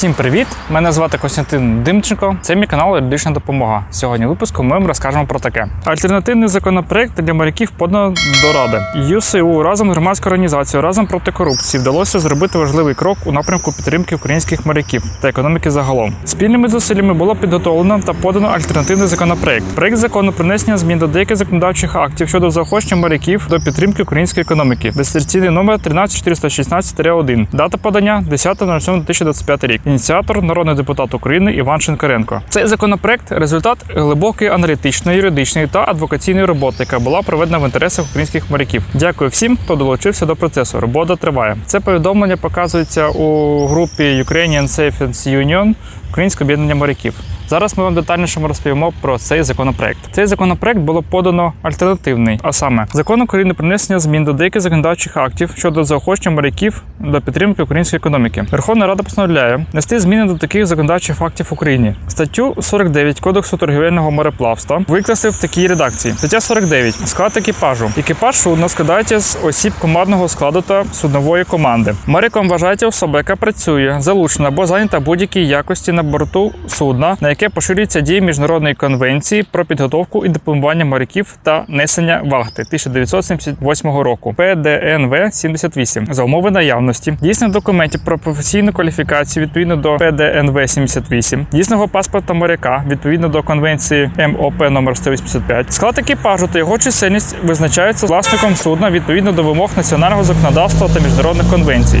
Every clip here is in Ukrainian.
Всім привіт! Мене звати Костянтин Димченко. Це мій канал Юридична допомога. Сьогодні в випуску ми вам розкажемо про таке: альтернативний законопроект для моряків подано до ради. ЮСУ разом з громадською організацією разом проти корупції вдалося зробити важливий крок у напрямку підтримки українських моряків та економіки загалом. Спільними зусиллями було підготовлено та подано альтернативний законопроект. Проект закону про внесення змін до деяких законодавчих актів щодо заохочення моряків до підтримки української економіки. Реєстраційний номер 13416-1. Дата подання 10.07.2025 рік. Ініціатор народний депутат України Іван Шинкаренко. Цей законопроект результат глибокої аналітичної, юридичної та адвокаційної роботи, яка була проведена в інтересах українських моряків. Дякую всім, хто долучився до процесу. Робота триває. Це повідомлення показується у групі Ukrainian Safe Union Українське об'єднання моряків. Зараз ми вам детальніше розповімо про цей законопроект. Цей законопроект було подано альтернативний, а саме закон України про внесення змін до деяких законодавчих актів щодо заохочення моряків до підтримки української економіки. Верховна Рада постановляє внести зміни до таких законодавчих актів в Україні. Статтю 49 Кодексу торгівельного мореплавства викласти в такій редакції. Стаття 49. Склад екіпажу. Екіпаж судна складається з осіб командного складу та суднової команди. Моряком вважається особа, яка працює, залучена або зайнята будь-якій якості на борту судна, на яке поширюється дії міжнародної конвенції про підготовку і дипломування моряків та несення вахти 1978 року ПДНВ 78 за умови наявності дійсних документів про професійну кваліфікацію відповідно до ПДНВ 78 дійсного паспорта моряка відповідно до конвенції МОП номер 185 Склад екіпажу та його чисельність визначаються власником судна відповідно до вимог національного законодавства та міжнародних конвенцій.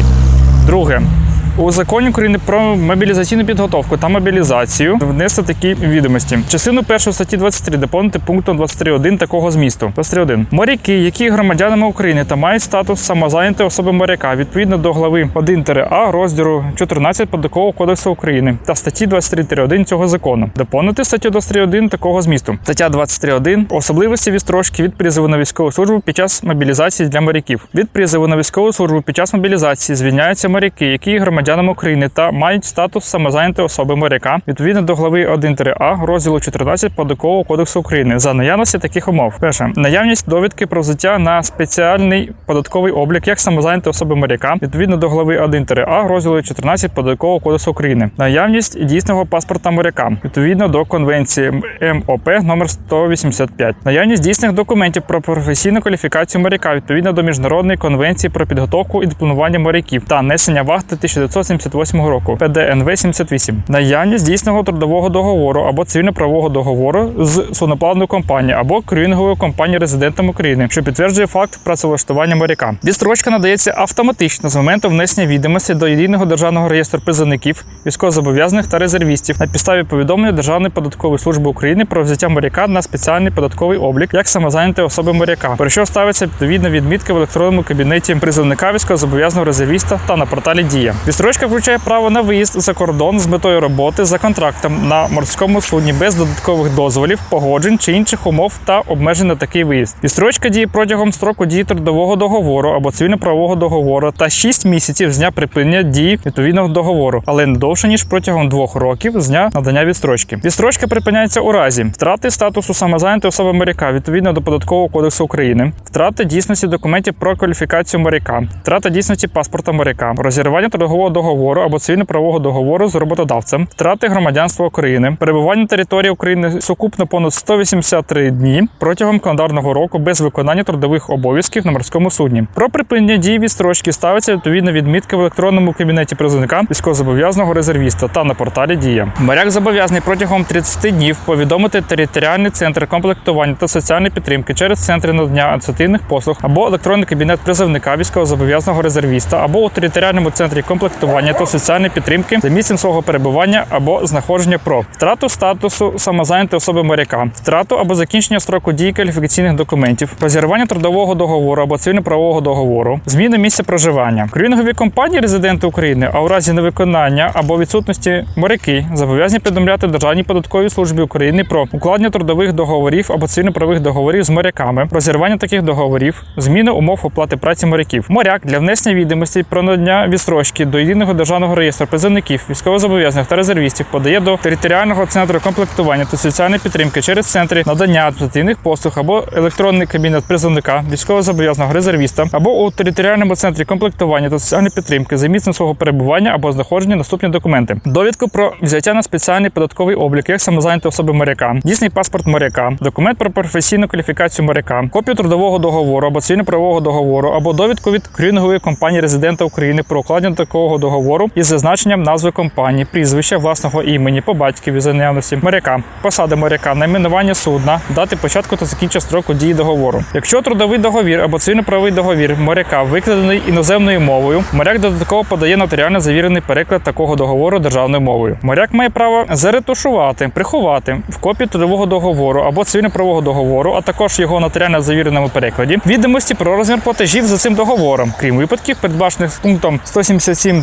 Друге. У законі України про мобілізаційну підготовку та мобілізацію внесли такі відомості. Частину першої статті 23 доповнити пунктом 23.1 такого змісту. 23.1. Моряки, які громадянами України та мають статус самозайнятої особи моряка відповідно до глави 1-А розділу 14 Податкового кодексу України та статті 23.1 цього закону. Доповнити статтю 23.1 такого змісту. Стаття 23.1. Особливості відстрочки від призову на військову службу під час мобілізації для моряків. Від призову на військову службу під час мобілізації звільняються моряки, які є громадянами України та мають статус самозайнятої особи моряка відповідно до глави 1-А розділу 14 Податкового кодексу України за наявності таких умов. Перше наявність довідки про взяття на спеціальний податковий облік як самозайнятої особи моряка відповідно до глави 1-А розділу 14 Податкового кодексу України. Наявність дійсного паспорта моряка відповідно до конвенції МОП номер 185. Наявність дійсних документів про професійну кваліфікацію моряка відповідно до міжнародної конвенції про підготовку і дипломування моряків та несення вахти 1978 року ПДНВ 78. Наявність дійсного трудового договору або цивільно-правового договору з судноплавною компанією або крюїнговою компанією резидентом України, що підтверджує факт працевлаштування моряка. Відстрочка надається автоматично з моменту внесення відомості до єдиного державного реєстру призовників, військовозобов'язаних та резервістів на підставі повідомлення Державної податкової служби України про взяття моряка на спеціальний податковий облік як самозайнятої особи моряка, про що ставиться відповідна відмітка в електронному кабінеті призовника військовозобов'язаного резервіста та на порталі Дія. Відстрочка включає право на виїзд за кордон з метою роботи за контрактом на морському судні без додаткових дозволів, погоджень чи інших умов та обмежень на такий виїзд. Відстрочка діє протягом строку дії трудового договору або цивільно-правового договору та 6 місяців з дня припинення дії відповідного договору, але не довше ніж протягом двох років з дня надання відстрочки. Відстрочка припиняється у разі втрати статусу самозайнятої особи моряка відповідно до податкового кодексу України, втрати дійсності документів про кваліфікацію моряка, втрата дійсності паспорта моряка, розірвання трудового договору або цивільно-правового договору з роботодавцем, втрати громадянства України, перебування території України сукупно понад 183 дні протягом календарного року без виконання трудових обов'язків на морському судні. Про припинення дії відстрочки ставиться відповідна відмітка в електронному кабінеті призовника військовозобов'язаного резервіста та на порталі Дія. Моряк зобов'язаний протягом 30 днів повідомити територіальний центр комплектування та соціальної підтримки через центри надання адміністративних послуг або електронний кабінет призовника військовозобов'язаного резервіста або у територіальному центрі комплектування та соціальної підтримки за місцем свого перебування або знаходження про втрату статусу самозайнятої особи моряка, втрату або закінчення строку дії кваліфікаційних документів, розірвання трудового договору або цивільно-правового договору, зміни місця проживання. Крюїнгові компанії резиденти України, а у разі невиконання або відсутності моряки зобов'язані повідомляти Державній податковій службі України про укладення трудових договорів або цивільно-правових договорів з моряками, розірвання таких договорів, зміни умов оплати праці моряків. Моряк для внесення відомостей про надання відстрочки до єдиного державного реєстру призовників, військовозобов'язаних та резервістів подає до територіального центру комплектування та соціальної підтримки через центри надання адміністративних послуг або електронний кабінет призовника, військовозобов'язаного резервіста або у територіальному центрі комплектування та соціальної підтримки за місцем свого перебування або знаходження наступні документи: довідку про взяття на спеціальний податковий облік як самозайняті особи моряка, дійсний паспорт моряка, документ про професійну кваліфікацію моряка, копію трудового договору або цивільно-правового договору, або довідку від крінгової компанії резидента України про укладення такого договору із зазначенням назви компанії, прізвища власного імені по батькові за наявності моряка, посади моряка, найменування судна, дати початку та закінчення строку дії договору. Якщо трудовий договір або цивільно-правовий договір моряка викладений іноземною мовою, моряк додатково подає нотаріально завірений переклад такого договору державною мовою. Моряк має право заретушувати, приховати в копії трудового договору або цивільно-правового договору, а також його нотаріально завіреному перекладі відомості про розмір платежів за цим договором, крім випадків, передбачених пунктом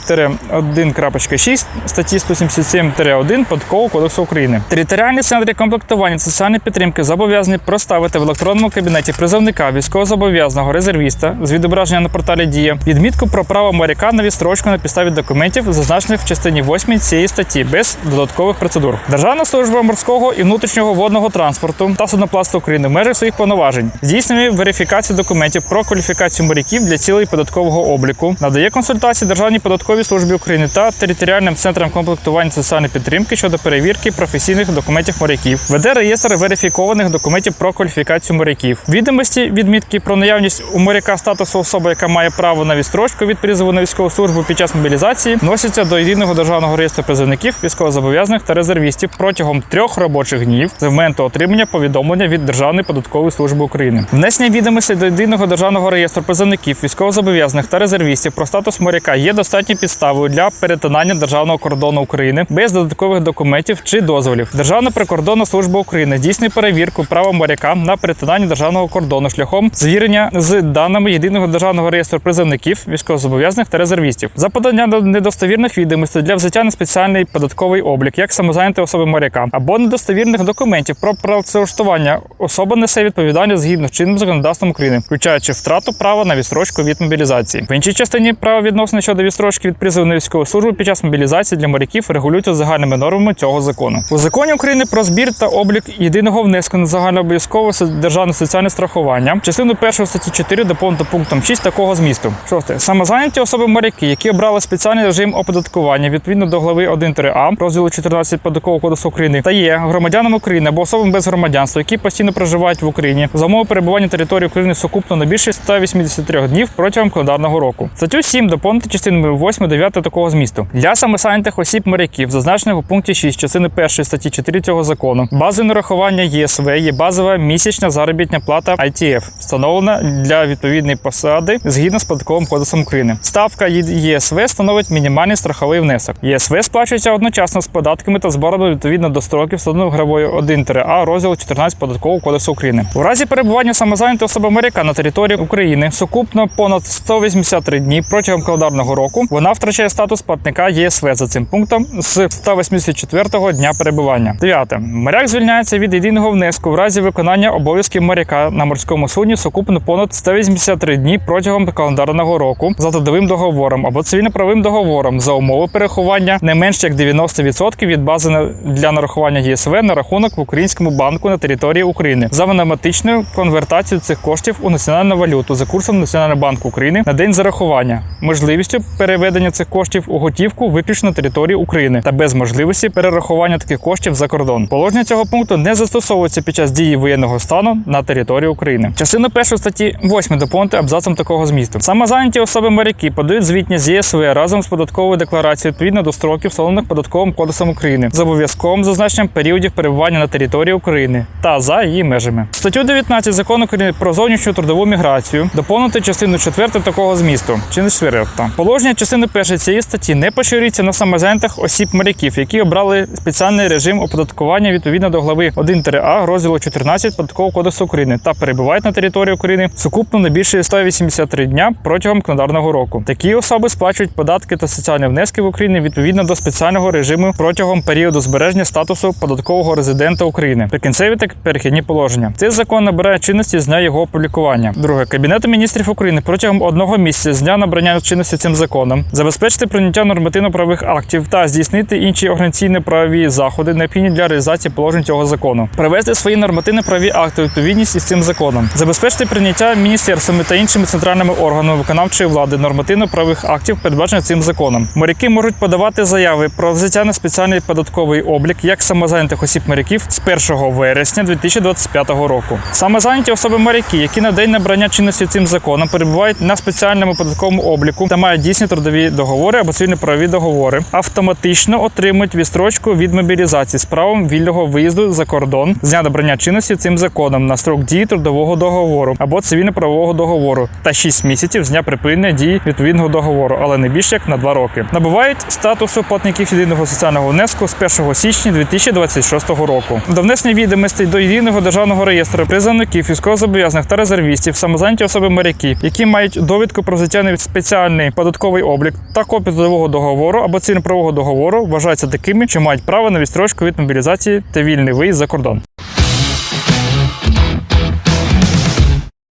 177-1.6 статті 177-1 Податкового кодексу України. Територіальні центри комплектування соціальної підтримки зобов'язані проставити в електронному кабінеті призовника військовозобов'язаного резервіста з відображення на порталі Дія відмітку про право моряка на відстрочку на підставі документів, зазначених в частині 8 цієї статті, без додаткових процедур. Державна служба морського і внутрішнього водного транспорту та судноплавства України в межах своїх повноважень здійснює верифікацію документів про кваліфікацію моряків для цілей податкового обліку, надає консультації Державній податковій службі України та територіальним центрам комплектування соціальної підтримки щодо перевірки професійних документів моряків, веде реєстр верифікованих документів про кваліфікацію моряків, відомості відмітки про наявність у моряка статусу особи, яка має право на відстрочку від призову на військову службу під час мобілізації, вносяться до єдиного державного реєстру призовників, військовозобов'язаних та резервістів протягом трьох робочих днів з моменту отримання повідомлення від Державної податкової служби України. Внесення відомостей до єдиного державного реєстру призовників, військовозобов'язаних та резервістів про статус моряка є достатньою підставою для перетинання державного кордону України без додаткових документів чи дозволів. Державна прикордонна служба України здійснює перевірку права моряка на перетинання державного кордону шляхом звірення з даними єдиного державного реєстру призовників, військовозобов'язаних та резервістів за подання до недостовірних відомостей для взяття на спеціальний податковий облік як самозайняті особи моряка або недостовірних документів про працевлаштування особа несе відповідальність згідно з чинним законодавством України, включаючи втрату права на відстрочку від мобілізації. В іншій частині права відносини щодо відстрочки від призову на військову службу під час мобілізації для моряків регулюються загальними нормами цього закону. У законі України про збір та облік єдиного внеску на загальнообов'язкове державне соціальне страхування. Частину першої статті 4 доповнити пунктом 6 такого змісту. Шосте самозайняті особи моряки, які обрали спеціальний режим оподаткування відповідно до глави 1-А розділу 14 податкового кодексу України та є громадянами України або особами без громадянства, які постійно проживають в Україні за умови перебування території України сукупно не більше 183 днів протягом календарного року. Статтю 7 доповнити частинами 8-9 такого змісту. Для самозайнятих осіб моряків, зазначених у пункті 6 частини 1 статті 4 цього закону, базою нарахування ЄСВ є базова місячна заробітна плата ITF, встановлена для відповідної посади згідно з податковим кодексом України. Ставка ЄСВ становить мінімальний страховий внесок. ЄСВ сплачується одночасно з податками та зборами відповідно до строків, встановлених гравою 1-А розділу 14 податкового кодексу України. У разі перебування самозайнятої особи моряка на території України сукупно понад 183 дні протягом календарного року вона втрачає статус платника ЄСВ за цим пунктом з 184-го дня перебування. Дев'яте. Моряк звільняється від єдиного внеску в разі виконання обов'язків моряка на морському судні сукупно понад 183 дні протягом календарного року за трудовим договором або цивільно-правовим договором за умови перерахування не менш як 90% від бази для нарахування ЄСВ на рахунок в українському банку на території України за автоматичною конвертацією цих коштів у національну валюту за курсом Національного банку України на день зарахування, можливістю переведення цих коштів у готівку виключно на території України та без можливості перерахування таких коштів за кордон. Положення цього пункту не застосовується під час дії воєнного стану на території України. Частину першої статті 8 доповнити абзацом такого змісту. Самозайняті особи моряки подають звітність з ЄСВ разом з податковою декларацією відповідно до строків, встановлених податковим кодексом України з обов'язковим зазначенням періодів перебування на території України та за її межами. Статтю 19 закону України про зовнішню трудову міграцію доповнити частину 4 такого змісту. Чи не 4. Положення частини першої цієї статті не поширюється на самозайнятих осіб моряків, які обрали спеціальний режим оподаткування відповідно до глави 1-А розділу 14 податкового кодексу України та перебувають на території України сукупно не більше 183 дня протягом календарного року. Такі особи сплачують податки та соціальні внески в Україні відповідно до спеціального режиму протягом періоду збереження статусу податкового резидента України. Прикінцеві та перехідні положення. Цей закон набирає чинності з дня його опублікування. Друге, кабінету міністрів України протягом одного місяця з дня набрання чинності цим законом забезпечити прийняття нормативно-правових актів та здійснити інші організаційно-правові заходи, необхідні для реалізації положень цього закону, привести свої нормативно-правові акти відповідність із цим законом, забезпечити прийняття міністерствами та іншими центральними органами виконавчої влади нормативно-правових актів, передбачених цим законом. Моряки можуть подавати заяви про взяття на спеціальний податковий облік як самозайнятих осіб моряків з 1 вересня 2025 року. Самозайняті особи моряки, які на день набрання чинності цим законом перебувають на спеціальному податковому обліку та мають дійсні трудові договори або цивільно-правові договори, автоматично отримують відстрочку від мобілізації з правом вільного виїзду за кордон з дня набрання чинності цим законом на строк дії трудового договору або цивільно-правового договору та 6 місяців з дня припинення дії відповідного договору, але не більше як на 2 роки. Набувають статусу платників єдиного соціального внеску з 1 січня 2026 року. До внесення відомостей до єдиного державного реєстру призовників, військовозобов'язаних та резервістів, самозайняті особи моряки, які мають довідку про взяття спеціальний податковий облік та копію трудового договору або цивільно-правового договору, вважаються такими, що мають право на відстрочку від мобілізації та вільний виїзд за кордон.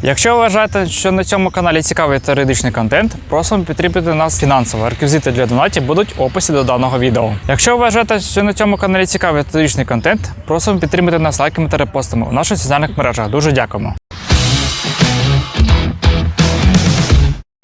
Якщо ви вважаєте, що на цьому каналі цікавий та юридичний контент, просимо підтримати нас фінансово. Реквізити для донатів будуть в описі до даного відео. Якщо ви вважаєте, що на цьому каналі цікавий та юридичний контент, просимо підтримати нас лайками та репостами у наших соціальних мережах. Дуже дякуємо.